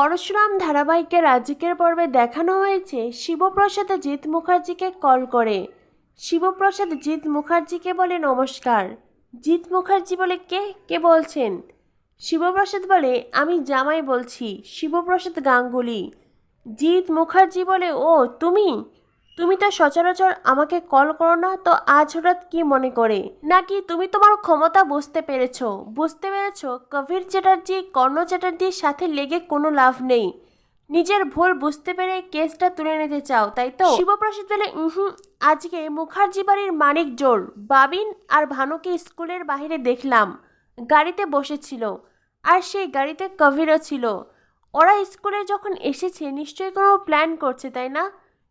পরশুরাম ধারাবাহিকের আজকের পর্বে দেখানো হয়েছে, শিবপ্রসাদ জিৎ মুখার্জিকে কল করে। শিবপ্রসাদ জিৎ মুখার্জিকে বলে নমস্কার। জিৎ মুখার্জি বলে কে? কে বলছেন? শিবপ্রসাদ বলে, আমি জামাই বলছি, শিবপ্রসাদ গাঙ্গুলি। জিৎ মুখার্জি বলে, ও, তুমি? তুমি তো সচরাচর আমাকে কল করো না, তো আজ হঠাৎ কি মনে করে? নাকি তুমি তোমার ক্ষমতা বুঝতে পেরেছ? বুঝতে পেরেছ কবির চ্যাটার্জি, কর্ণ চ্যাটার্জির সাথে লেগে কোনো লাভ নেই। নিজের ভুল বুঝতে পেরে কেসটা তুলে নিতে চাও, তাই তো? শিবপ্রসাদ বলে হুম আজকে মুখার্জি বাড়ির মানিক জোর। বাবিন আর ভানুকে স্কুলের বাইরে দেখলাম। গাড়িতে বসেছিল। আর সেই গাড়িতে কবিরও ছিল। ওরা স্কুলে যখন এসেছে, নিশ্চয়ই কোনো প্ল্যান করছে, তাই না?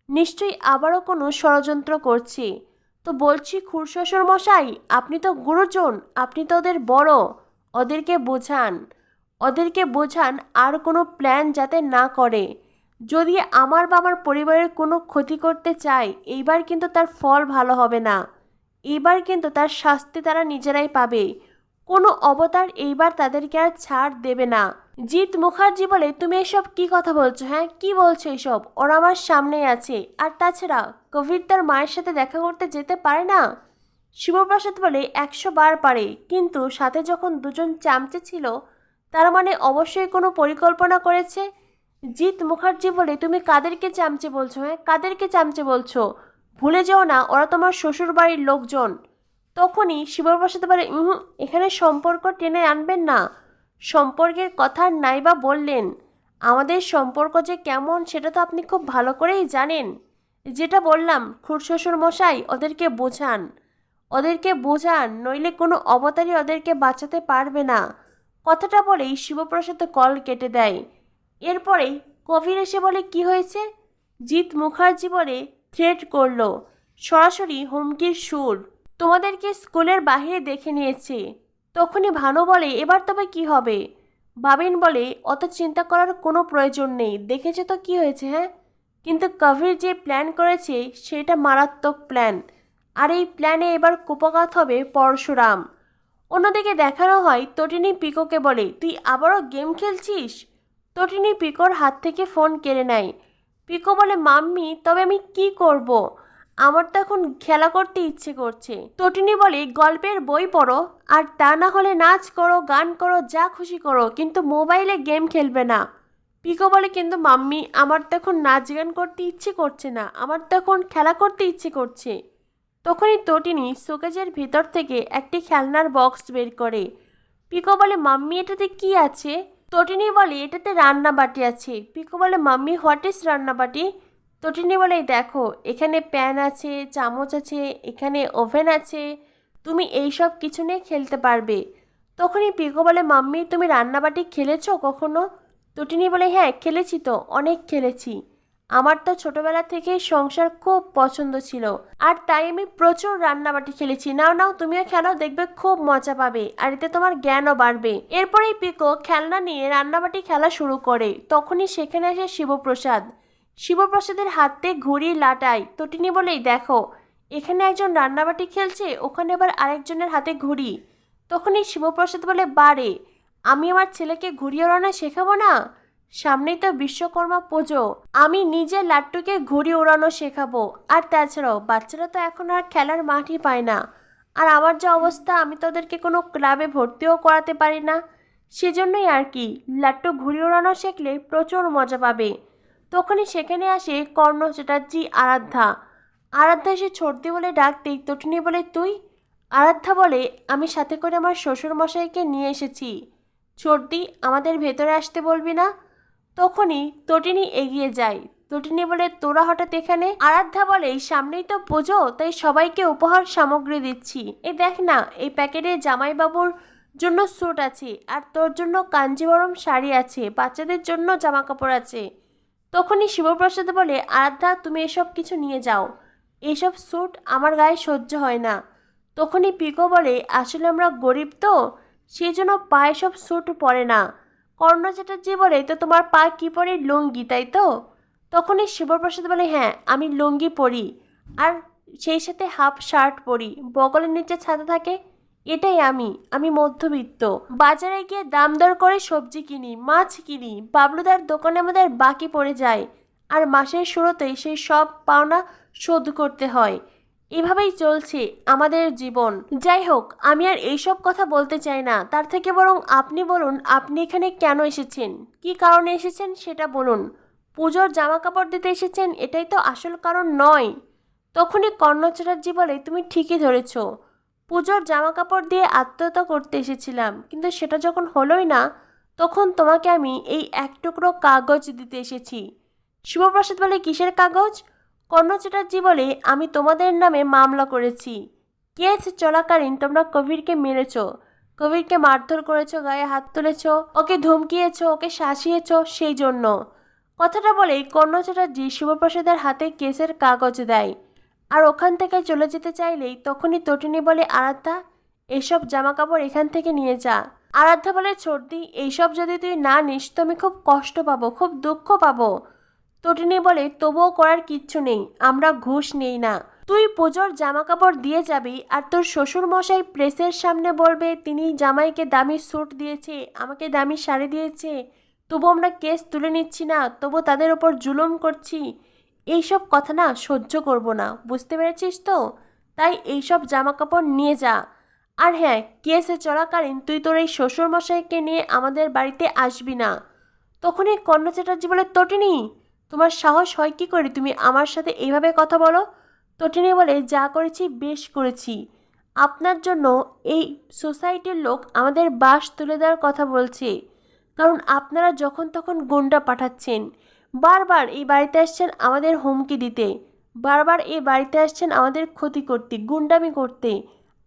নিশ্চয়ই আবারও কোনো ষড়যন্ত্র করছি। তো বলছি খুরশ্বশুর মশাই, আপনি তো গুরুজন, আপনি তো ওদের বড়, ওদেরকে বোঝান। ওদেরকে বোঝান আর কোনো প্ল্যান যাতে না করে। যদি আমার বা আমার পরিবারের কোনো ক্ষতি করতে চায়, এইবার কিন্তু তার ফল ভালো হবে না। এইবার কিন্তু তার শাস্তি তারা নিজেরাই পাবে। কোনো অবতার এইবার তাদেরকে আর ছাড় দেবে না। জিৎ মুখার্জি বলে, তুমি এসব কি কথা বলছো হ্যাঁ? কি বলছো এসব? ওরা আমার সামনেই আছে। আর তাছাড়া কবির তার মায়ের সাথে দেখা করতে যেতে পারে না? শিবপ্রসাদ বলে, একশো বার পারে। কিন্তু সাথে যখন দুজন চামচে ছিল, তার মানে অবশ্যই কোনো পরিকল্পনা করেছে? জিৎ মুখার্জি বলে, তুমি কাদেরকে চামচে বলছো হ্যাঁ? কাদেরকে চামচে বলছো? ভুলে যেও না, ওরা তোমার শ্বশুর বাড়ির লোকজন। তখনই শিবপ্রসাদ বলে এখানে সম্পর্ক টেনে আনবেন না। সম্পর্কের কথা নাইবা বললেন। আমাদের সম্পর্ক যে কেমন সেটা তো আপনি খুব ভালো করেই জানেন। যেটা বললাম খুড়শ্বশুর মশাই ওদেরকে বোঝান। ওদেরকে বোঝান, নইলে কোনো অবতারই ওদেরকে বাঁচাতে পারবে না। কথাটা বলেই শিবপ্রসাদ কল কেটে দেয়। এরপরেই কবির এসে বলে, কি হয়েছে? জিৎ মুখার্জি বলে, থ্রেট করল। সরাসরি হুমকির সুর। তোমাদেরকে স্কুলের বাইরে দেখে নিয়েছে। তখনই ভানু বলে, এবার তবে কি হবে? ভাবিন বলে, অত চিন্তা করার কোনো প্রয়োজন নেই। দেখেছে তো কি হয়েছে হ্যাঁ? কিন্তু কবির যে প্ল্যান করেছে, সেটা মারাত্মক প্ল্যান। আর এই প্ল্যানে এবার কুপঘাত হবে পরশুরাম। অন্যদিকে দেখানো হয়, তটিনী পিকোকে বলে, তুই আবারও গেম খেলছিস? তটিনী পিকোর হাত থেকে ফোন কেড়ে নেয়। পিকো বলে, মাম্মি, তবে আমি কি করব। আমার তো এখন খেলা করতে ইচ্ছে করছে। তটিনী বলে, গল্পের বই পড়ো, আর তা না হলে নাচ করো, গান করো, যা খুশি করো, কিন্তু মোবাইলে গেম খেলবে না। পিকো বলে, কিন্তু মাম্মি আমার তো এখন নাচ গান করতে ইচ্ছে করছে না আমার তো এখন খেলা করতে ইচ্ছে করছে। তখনই তটিনী শোকেজের ভিতর থেকে একটি খেলনার বক্স বের করে। পিকো বলে, মাম্মি, এটাতে কি আছে? তটিনী বলে, এটাতে রান্না বাটি আছে। পিকো বলে, মাম্মি, হোয়াট ইজ রান্না বাটি তটিনী বলে, দেখো, এখানে প্যান আছে, চামচ আছে, এখানে ওভেন আছে, তুমি এই সব কিছু নিয়ে খেলতে পারবে। তখনই পিকো বলে, মাম্মি, তুমি রান্নাবাটি খেলেছো কখনো? তটিনী বলে হ্যাঁ খেলেছি তো, অনেক খেলেছি। আমার তো ছোটবেলা থেকেই সংসার খুব পছন্দ ছিল, আর তাই আমি প্রচুর রান্নাবাটি খেলেছি। নাও নাও, তুমিও খেলো, দেখবে খুব মজা পাবে, আর এতে তোমার জ্ঞানও বাড়বে। এরপরেই পিকো খেলনা নিয়ে রান্নাবাটি খেলা শুরু করে। তখনই সেখানে আসে শিবপ্রসাদ। শিবপ্রসাদের হাতে ঘুড়ি লাটাই তটিনী বলেই, দেখো, এখানে একজন রান্নাবাটি খেলছে, ওখানে আবার আরেকজনের হাতে ঘুড়ি। তখনই শিবপ্রসাদ বলে, বারে, আমি আমার ছেলেকে ঘুড়ি ওড়ানো শেখাবো না? সামনেই তো বিশ্বকর্মা পুজো। আমি নিজে লাট্টুকে ঘুড়ি ওড়ানো শেখাবো। আর তাছাড়াও, বাচ্চারা তো এখন আর খেলার মাঠই পায় না। আর আমার যা অবস্থা, আমি তো ওদেরকে কোনো ক্লাবে ভর্তিও করাতে পারি না। সেজন্যই আর কি, লাট্টু ঘুড়ি ওড়ানো শিখলে প্রচুর মজা পাবে। তখনই সেখানে আসে কর্ণ চ্যাটার্জি আরাধ্যা। আরাধ্যা এসে ছর্দি বলে ডাকতেই তটিনী বলে তুই? আরাধ্যা বলে, আমি সাথে করে আমার শ্বশুর মশাইকে নিয়ে এসেছি। ছর্দি, আমাদের ভেতরে আসতে বলবি না? তখনই তটিনী এগিয়ে যায়। তটিনী বলে, তোরা হঠাৎ এখানে? আরাধ্যা বলে, সামনেই তো পুজো, তাই সবাইকে উপহার সামগ্রী দিচ্ছি। এই দেখ না, এই প্যাকেটে জামাইবাবুর জন্য স্যুট আছে, আর তোর জন্য কাঞ্জিবরম শাড়ি আছে, বাচ্চাদের জন্য জামা কাপড় আছে। তখনই শিবপ্রসাদ বলে, আরাধ্যা, তুমি এসব কিছু নিয়ে যাও। এইসব স্যুট আমার গায়ে সহ্য হয় না। তখনই পিকো বলে, আসলে আমরা গরিব তো সেই জন্য পায়ে সব স্যুট পরে না। কর্ণ চ্যাটার্জি বলে, তো তোমার পা কি পরে? লুঙ্গি, তাই তো? তখনই শিবপ্রসাদ বলে হ্যাঁ আমি লুঙ্গি পরি, আর সেই সাথে হাফ শার্ট পরি। বগলের নিচে ছাতা থাকে এটাই আমি আমি মধ্যবিত্ত। বাজারে গিয়ে দাম দর করে সবজি কিনি, মাছ কিনি, বাবলুদার দোকানে আমাদের বাকি পড়ে যায়। আর মাসের শুরুতেই সেই সব পাওনা শোধ করতে হয়। এভাবেই চলছে আমাদের জীবন। যাই হোক, আমি আর এইসব কথা বলতে চাই না। তার থেকে বরং আপনি বলুন, আপনি এখানে কেন এসেছেন? কি কারণে এসেছেন সেটা বলুন। পুজোর জামা কাপড় দিতে এসেছেন, এটাই তো আসল কারণ নয়। তখনই কর্ণ চ্যাটার্জি বলে তুমি ঠিকই ধরেছ। পুজোর জামা কাপড় দিয়ে আত্মহত্যা করতে এসেছিলাম। কিন্তু সেটা যখন হলোই না, তখন তোমাকে আমি এই এক টুকরো কাগজ দিতে এসেছি। শিবপ্রসাদ বলে, কিসের কাগজ? কর্ণ চ্যাটার্জি বলে, আমি তোমাদের নামে মামলা করেছি। কেস চলাকালীন তোমরা কবিরকে মেরেছ। কবিরকে মারধর করেছ, গায়ে হাত তুলেছ, ওকে ধমকিয়েছ, ওকে শাসিয়েছ সেই জন্য। কথাটা বলেই কর্ণ চ্যাটার্জি শিবপ্রসাদের হাতে কেসের কাগজ দেয়। আর ওখান থেকে চলে যেতে চাইলেই তখনই তটিনী বলে, আরাধ্যা এইসব জামা কাপড় এখান থেকে নিয়ে যা। আরাধ্যা বলে ছোটদি এইসব যদি তুই না নিস, তো আমি খুব কষ্ট পাবো, খুব দুঃখ পাবো। তটিনী বলে, তবুও করার কিচ্ছু নেই, আমরা ঘুষ নেই না। তুই পুজোর জামা কাপড় দিয়ে যাবি আর তোর শ্বশুর মশাই প্রেসের সামনে বলবে, তিনি জামাইকে দামি স্যুট দিয়েছে, আমাকে দামি শাড়ি দিয়েছে। তবু আমরা কেস তুলে নিচ্ছি না, তবু তাদের ওপর জুলুম করছি। এইসব কথা না সহ্য করব না, বুঝতে পেরেছিস তো? তাই এইসব জামা কাপড় নিয়ে যা। আর হ্যাঁ কেসে চলাকালীন তুই তোর এই শ্বশুরমশাইকে নিয়ে আমাদের বাড়িতে আসবি না। তখনই কর্ণ চ্যাটার্জি বলে, তটিনি, তোমার সাহস হয় কি করে? তুমি আমার সাথে এইভাবে কথা বলো? তটিনী বলে, যা করেছি, বেশ করেছি। আপনার জন্য এই সোসাইটির লোক আমাদের বাস তুলে দেওয়ার কথা বলছে। কারণ আপনারা যখন তখন গুন্ডা পাঠাচ্ছেন। বারবার এই বাড়িতে আসছেন আমাদের হুমকি দিতে। বারবার এই বাড়িতে আসছেন আমাদের ক্ষতি করতে, গুন্ডামি করতে।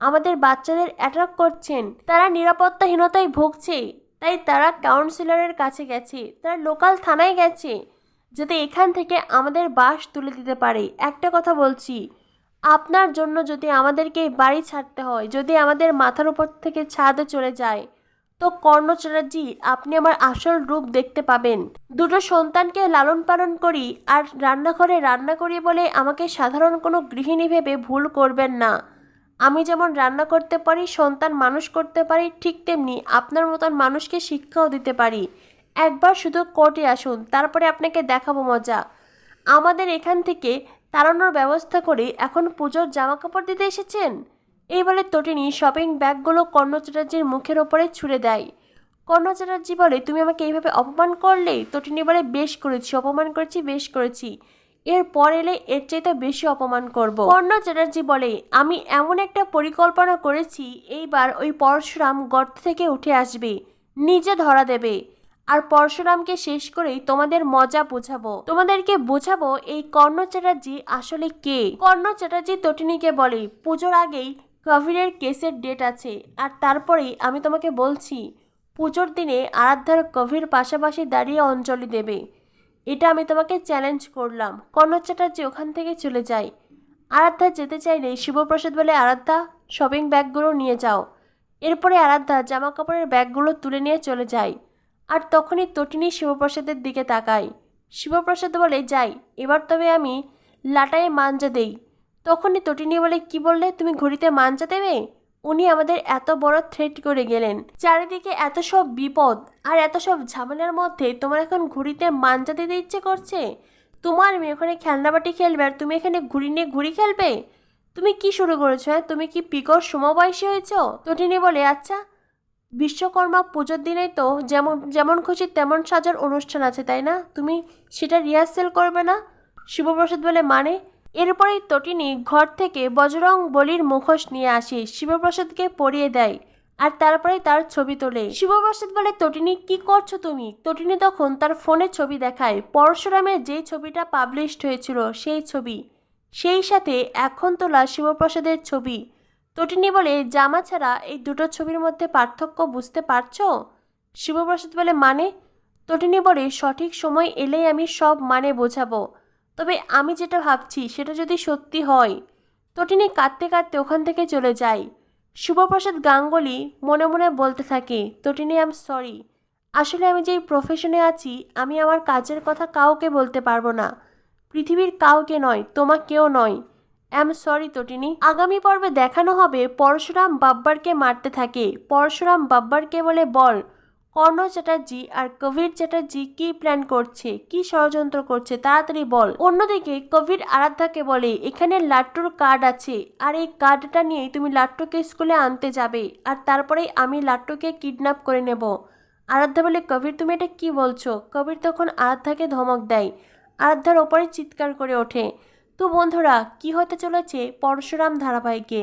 আমাদের বাচ্চাদের অ্যাটাক করছেন। তারা নিরাপত্তাহীনতায় ভুগছে। তাই তারা কাউন্সিলরের কাছে গেছে। তারা লোকাল থানায় গেছে। যাতে এখান থেকে আমাদের বাস তুলে দিতে পারে। একটা কথা বলছি, আপনার জন্য যদি আমাদেরকে বাড়ি ছাড়তে হয়, যদি আমাদের মাথার উপর থেকে ছাদে চলে যায় তো কর্ণ চ্যাটার্জি, আপনি আমার আসল রূপ দেখতে পাবেন। দুটো সন্তানকে লালন পালন করি আর রান্নাঘরে রান্না করি বলে আমাকে সাধারণ কোনো গৃহিণী ভেবে ভুল করবেন না। আমি যেমন রান্না করতে পারি, সন্তান মানুষ করতে পারি, ঠিক তেমনি আপনার মতন মানুষকে শিক্ষাও দিতে পারি। একবার শুধু কোর্টে আসুন, তারপরে আপনাকে দেখাবো মজা। আমাদের এখান থেকে তাড়ানোর ব্যবস্থা করে এখন পুজোর জামা কাপড় দিতে এসেছেন? এই বলে তটিনী শপিং ব্যাগগুলো কর্ণ চ্যাটার্জির মুখের ওপরে ছুড়ে দেয়। কর্ণ চ্যাটার্জি বলে, তুমি আমাকে এইভাবে অপমান করলে? তটিনী বলে, বেশ করেছি, অপমান করেছি, বেশ করেছি। এর পর এলে এর চাইতে বেশি অপমান করব। কর্ণ চ্যাটার্জি বলে, আমি এমন একটা পরিকল্পনা করেছি, এইবার ওই পরশুরাম গর্ত থেকে উঠে আসবে, নিজে ধরা দেবে। আর পরশুরামকে শেষ করেই তোমাদের মজা বোঝাবো। তোমাদেরকে বোঝাবো এই কর্ণ চ্যাটার্জি আসলে কে? কর্ণ চ্যাটার্জি তটিনীকে বলে, পুজোর আগেই কভিরের কেসের ডেট আছে আর তারপরেই আমি তোমাকে বলছি, পুজোর দিনে আরাধ্যার কভির পাশাপাশি দাঁড়িয়ে অঞ্জলি দেবে। এটা আমি তোমাকে চ্যালেঞ্জ করলাম। কর্ণ চ্যাটার্জি ওখান থেকে চলে যায়। আরাধ্যা যেতে চাইলে শিবপ্রসাদ বলে আরাধ্যা শপিং ব্যাগগুলো নিয়ে যাও। এরপরে আরাধ্যা জামা কাপড়ের ব্যাগগুলো তুলে নিয়ে চলে যায় আর তখনই তটিনী শিবপ্রসাদের দিকে তাকায়। শিবপ্রসাদ বলে, যাই, এবার তবে আমি লাটায় মাঞ্জা দেই। তখনই তটিনী বলে, কি বললে? তুমি ঘড়িতে মাঞ্জা দেবে? উনি আমাদের এত বড় থ্রেট করে গেলেন। চারিদিকে এত সব বিপদ আর এত সব ঝামেলার মধ্যে তোমার এখন ঘুড়িতে মাঞ্জা দিতে ইচ্ছে করছে? তোমার মেয়ে ওখানে খেলনাবাটি খেলবে আর তুমি এখানে ঘুড়ি নিয়ে ঘুড়ি খেলবে? তুমি কি শুরু করেছ হ্যাঁ? তুমি কি পিকর সমবয়সী হয়েছ? তটিনী বলে আচ্ছা বিশ্বকর্মা পুজোর দিনেই তো যেমন যেমন খুশি তেমন সাজার অনুষ্ঠান আছে, তাই না? তুমি সেটা রিহার্সেল করবে না? শিবপ্রসাদ বলে মানে? এরপরেই তটিনী ঘর থেকে বজরং বলির মুখোশ নিয়ে আসে, শিবপ্রসাদকে পরিয়ে দেয় আর তারপরে তার ছবি তোলে। শিবপ্রসাদ বলে, তটিনী, কি করছ তুমি? তটিনী তখন তার ফোনে ছবি দেখায়। পরশুরামের যেই ছবিটা পাবলিশড হয়েছিল, সেই ছবি। সেই সাথে এখন তোলা শিবপ্রসাদের ছবি। তটিনী বলে, জামা ছাড়া এই দুটো ছবির মধ্যে পার্থক্য বুঝতে পারছ? শিবপ্রসাদ বলে মানে? তটিনী বলে, সঠিক সময় এলেই আমি সব মানে বোঝাবো। তবে আমি যেটা ভাবছি, সেটা যদি সত্যি হয়, তটিনী কাঁদতে কাঁদতে ওখান থেকে চলে যায়। শুভপ্রসাদ গাঙ্গুলি মনে মনে বলতে থাকে, তটিনী আম সরি আসলে আমি যেই প্রফেশনে আছি, আমি আমার কাজের কথা কাউকে বলতে পারব না। পৃথিবীর কাউকে নয়, তোমাকেও নয়। Am sorry Tatini. আগামী পর্বে দেখানো হবে পরশুরাম বাব্বারকে মারতে থাকে। পরশুরাম বাব্বারকে বলে, বল কর্ণ চ্যাটার্জি আর কবির চ্যাটার্জি কি প্ল্যান করছে? কি ষড়যন্ত্র করছে? তাড়াতাড়ি বল। অন্যদিকে কবির আরাধ্যাকে বলে, এখানে লাট্টুর কার্ড আছে। আর এই কার্ডটা নিয়েই তুমি লাট্টুকে স্কুলে আনতে যাবে। আর তারপরেই আমি লাট্টুকে কিডন্যাপ করে নেব। আরাধ্যা বলে, কবির, তুমি এটা কি বলছো? কবির তখন আরাধ্যাকে ধমক দেয়। আরাধ্যার ওপরে চিৎকার করে ওঠে। তো বন্ধুরা, কি হতে চলেছে পরশুরাম ধারাবাহিকে?